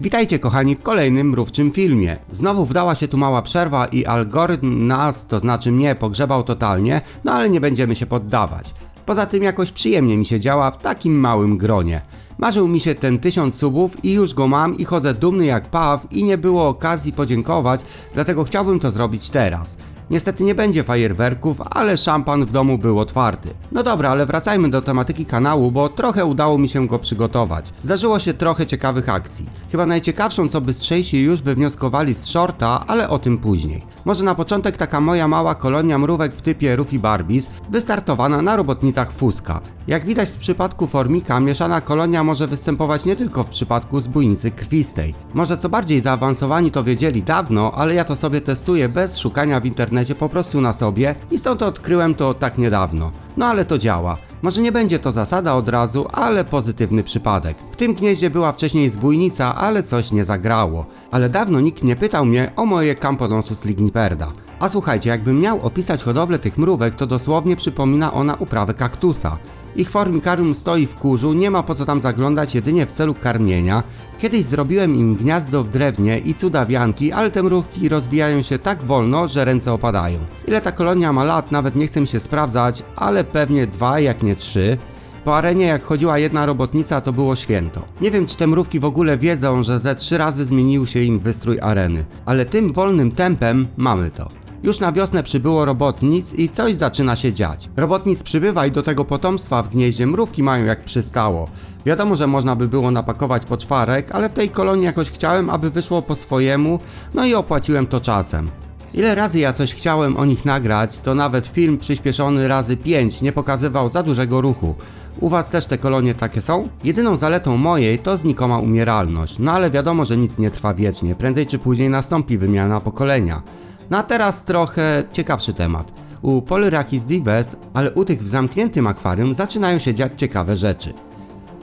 Witajcie kochani w kolejnym mrówczym filmie. Znowu wdała się tu mała przerwa i algorytm nas, to znaczy mnie, pogrzebał totalnie, no ale nie będziemy się poddawać. Poza tym jakoś przyjemnie mi się działa w takim małym gronie. Marzył mi się ten tysiąc subów i już go mam i chodzę dumny jak paw i nie było okazji podziękować, dlatego chciałbym to zrobić teraz. Niestety nie będzie fajerwerków, ale szampan w domu był otwarty. No dobra, ale wracajmy do tematyki kanału, bo trochę udało mi się go przygotować. Zdarzyło się trochę ciekawych akcji. Chyba najciekawszą, co bystrzejsi już wywnioskowali z shorta, ale o tym później. Może na początek taka moja mała kolonia mrówek w typie Ruffy Barbies, wystartowana na robotnicach Fuska. Jak widać w przypadku formika, mieszana kolonia może występować nie tylko w przypadku zbójnicy krwistej. Może co bardziej zaawansowani to wiedzieli dawno, ale ja to sobie testuję bez szukania w internecie po prostu na sobie i stąd odkryłem to tak niedawno. No ale to działa. Może nie będzie to zasada od razu, ale pozytywny przypadek. W tym gnieździe była wcześniej zbójnica, ale coś nie zagrało. Ale dawno nikt nie pytał mnie o moje Camponosus ligniperda. A słuchajcie, jakbym miał opisać hodowlę tych mrówek, to dosłownie przypomina ona uprawę kaktusa. Ich formikarium stoi w kurzu, nie ma po co tam zaglądać jedynie w celu karmienia. Kiedyś zrobiłem im gniazdo w drewnie i cudawianki, ale te mrówki rozwijają się tak wolno, że ręce opadają. Ile ta kolonia ma lat, nawet nie chcę się sprawdzać, ale pewnie dwa, jak nie trzy. Po arenie jak chodziła jedna robotnica to było święto. Nie wiem czy te mrówki w ogóle wiedzą, że ze trzy razy zmienił się im wystrój areny. Ale tym wolnym tempem mamy to. Już na wiosnę przybyło robotnic i coś zaczyna się dziać. Robotnic przybywa i do tego potomstwa w gnieździe mrówki mają jak przystało. Wiadomo, że można by było napakować po czwarek, ale w tej kolonii jakoś chciałem, aby wyszło po swojemu, no i opłaciłem to czasem. Ile razy ja coś chciałem o nich nagrać, to nawet film przyspieszony razy 5 nie pokazywał za dużego ruchu. U was też te kolonie takie są? Jedyną zaletą mojej to znikoma umieralność, no ale wiadomo, że nic nie trwa wiecznie, prędzej czy później nastąpi wymiana pokolenia. No a teraz trochę ciekawszy temat. U Polyrachis dives, ale u tych w zamkniętym akwarium zaczynają się dziać ciekawe rzeczy.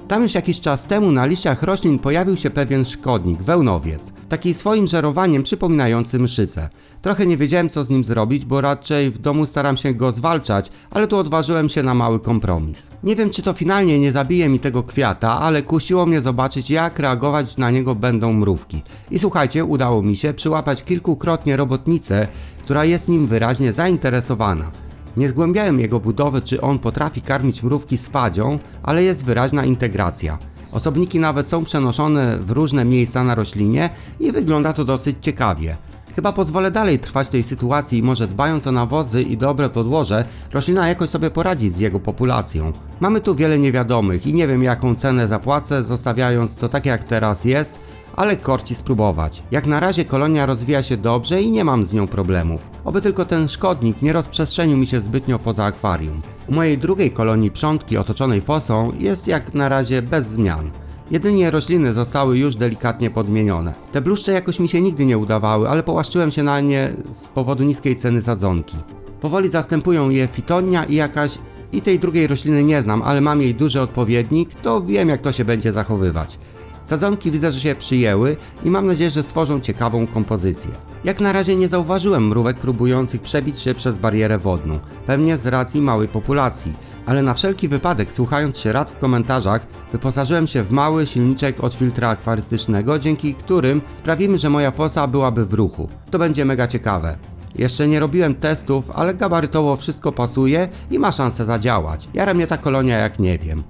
Tam już jakiś czas temu na liściach roślin pojawił się pewien szkodnik, wełnowiec, taki swoim żerowaniem przypominający mszycę. Trochę nie wiedziałem co z nim zrobić, bo raczej w domu staram się go zwalczać, ale tu odważyłem się na mały kompromis. Nie wiem czy to finalnie nie zabije mi tego kwiata, ale kusiło mnie zobaczyć jak reagować na niego będą mrówki. I słuchajcie, udało mi się przyłapać kilkukrotnie robotnicę, która jest nim wyraźnie zainteresowana. Nie zgłębiałem jego budowy, czy on potrafi karmić mrówki spadzią, ale jest wyraźna integracja. Osobniki nawet są przenoszone w różne miejsca na roślinie i wygląda to dosyć ciekawie. Chyba pozwolę dalej trwać tej sytuacji i może dbając o nawozy i dobre podłoże, roślina jakoś sobie poradzić z jego populacją. Mamy tu wiele niewiadomych i nie wiem jaką cenę zapłacę, zostawiając to tak jak teraz jest, ale korci spróbować. Jak na razie kolonia rozwija się dobrze i nie mam z nią problemów. Oby tylko ten szkodnik nie rozprzestrzenił mi się zbytnio poza akwarium. U mojej drugiej kolonii przątki otoczonej fosą jest jak na razie bez zmian. Jedynie rośliny zostały już delikatnie podmienione. Te bluszcze jakoś mi się nigdy nie udawały, ale połaszczyłem się na nie z powodu niskiej ceny sadzonki. Powoli zastępują je fitonia i jakaś i tej drugiej rośliny nie znam, ale mam jej duży odpowiednik, to wiem jak to się będzie zachowywać. Sadzonki widzę, że się przyjęły i mam nadzieję, że stworzą ciekawą kompozycję. Jak na razie nie zauważyłem mrówek próbujących przebić się przez barierę wodną, pewnie z racji małej populacji, ale na wszelki wypadek, słuchając się rad w komentarzach, wyposażyłem się w mały silniczek od filtra akwarystycznego, dzięki którym sprawimy, że moja fosa byłaby w ruchu. To będzie mega ciekawe. Jeszcze nie robiłem testów, ale gabarytowo wszystko pasuje i ma szansę zadziałać. Jara mnie ta kolonia jak nie wiem.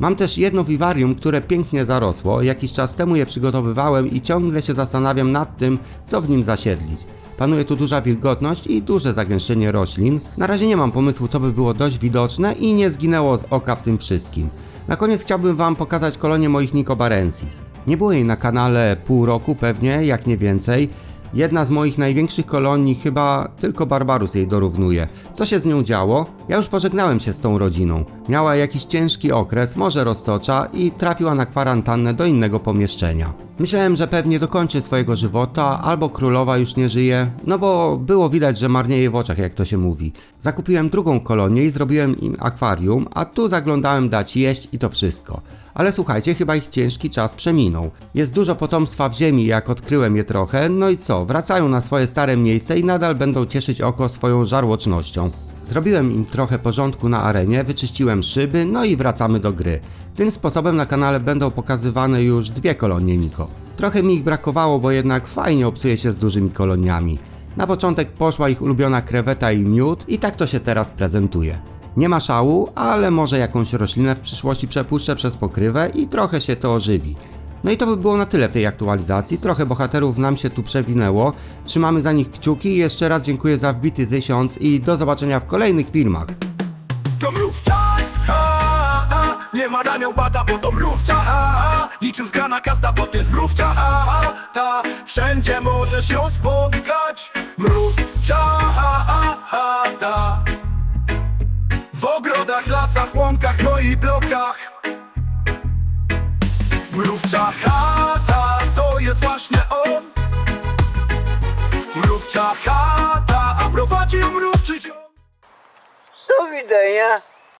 Mam też jedno wiwarium, które pięknie zarosło. Jakiś czas temu je przygotowywałem i ciągle się zastanawiam nad tym, co w nim zasiedlić. Panuje tu duża wilgotność i duże zagęszczenie roślin. Na razie nie mam pomysłu, co by było dość widoczne i nie zginęło z oka w tym wszystkim. Na koniec chciałbym Wam pokazać kolonię moich Nicobarensis. Nie było jej na kanale pół roku pewnie, jak nie więcej. Jedna z moich największych kolonii, chyba tylko Barbarus jej dorównuje. Co się z nią działo? Ja już pożegnałem się z tą rodziną. Miała jakiś ciężki okres, może roztocza i trafiła na kwarantannę do innego pomieszczenia. Myślałem, że pewnie dokończy swojego żywota, albo królowa już nie żyje, no bo było widać, że marnieje w oczach, jak to się mówi. Zakupiłem drugą kolonię i zrobiłem im akwarium, a tu zaglądałem dać jeść i to wszystko. Ale słuchajcie, chyba ich ciężki czas przeminął. Jest dużo potomstwa w ziemi, jak odkryłem je trochę, no i co, wracają na swoje stare miejsce i nadal będą cieszyć oko swoją żarłocznością. Zrobiłem im trochę porządku na arenie, wyczyściłem szyby, no i wracamy do gry. Tym sposobem na kanale będą pokazywane już dwie kolonie Niko. Trochę mi ich brakowało, bo jednak fajnie obsuje się z dużymi koloniami. Na początek poszła ich ulubiona kreweta i miód i tak to się teraz prezentuje. Nie ma szału, ale może jakąś roślinę w przyszłości przepuszczę przez pokrywę i trochę się to ożywi. No i to by było na tyle w tej aktualizacji. Trochę bohaterów nam się tu przewinęło. Trzymamy za nich kciuki. Jeszcze raz dziękuję za wbity tysiąc i do zobaczenia w kolejnych filmach. To. Nie ma bata, bo to mrówcia, zgrana kasta, bo jest mrówcia, ta. Wszędzie możesz ją spotkać Mrówcia, ta. W ogrodach, lasach, łąkach, no i Mrówcia chata, to jest właśnie on Mrówcia chata, a prowadzi ją mrówczy ziom Do widzenia.